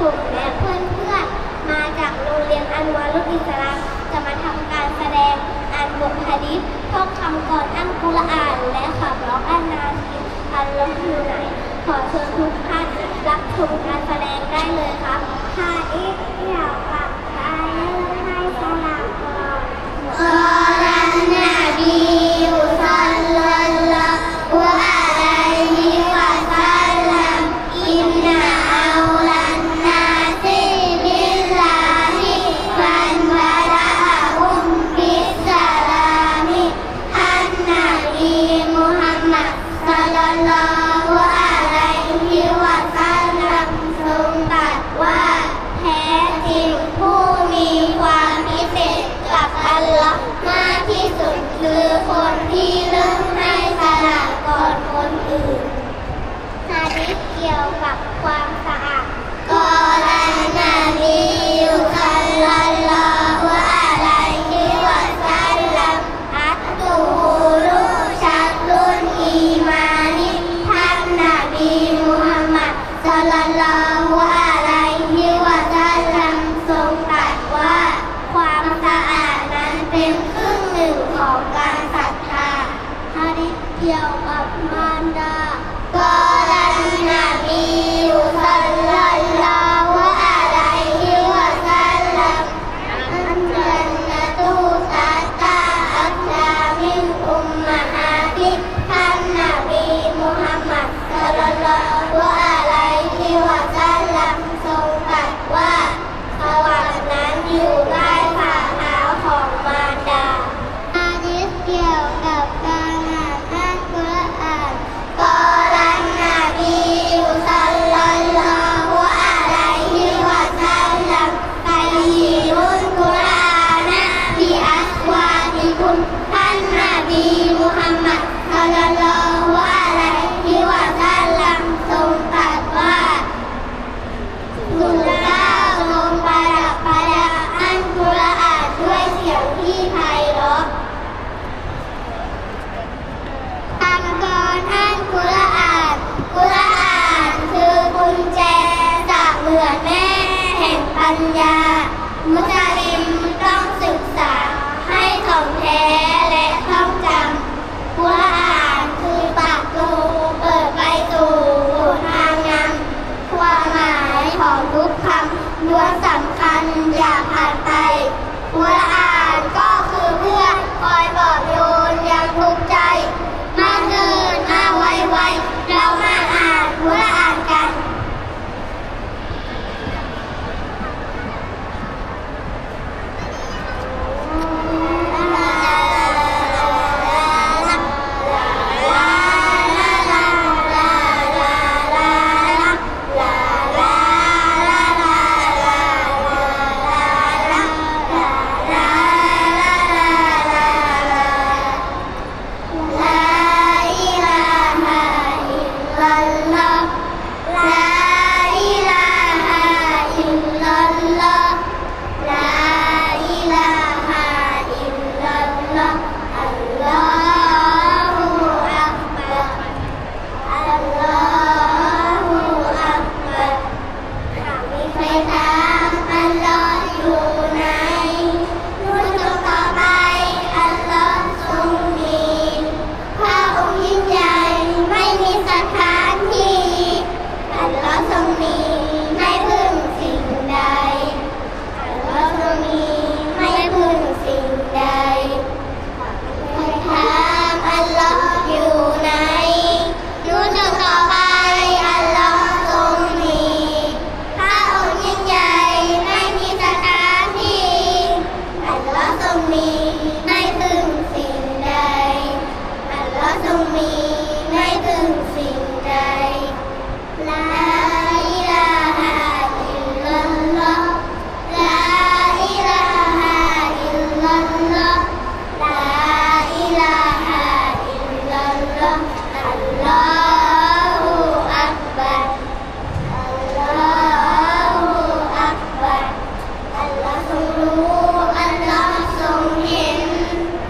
ผมและเพื่อนเพื่อนมาจากโรงเรียนอันวารุอิสลามจะมาทำการแสดงอ่านบทฮะดิษท่องคำก่อนอันกุรอาน และขับร้องอันนาทีอันลมอยู่ไหน ขอเชิญทุกท่านรับชมกัน ลลัลลอฮุอะลัยฮิวะซัลลัมทรงตรัสว่าแท้จริงผู้มีความพิเศษกับอัลลมากที่สุดคือคนที่เริ่ให้สละก่อนคนอื่นฮะดิษเกี่ยวกับ Manda, cola de. la la. me.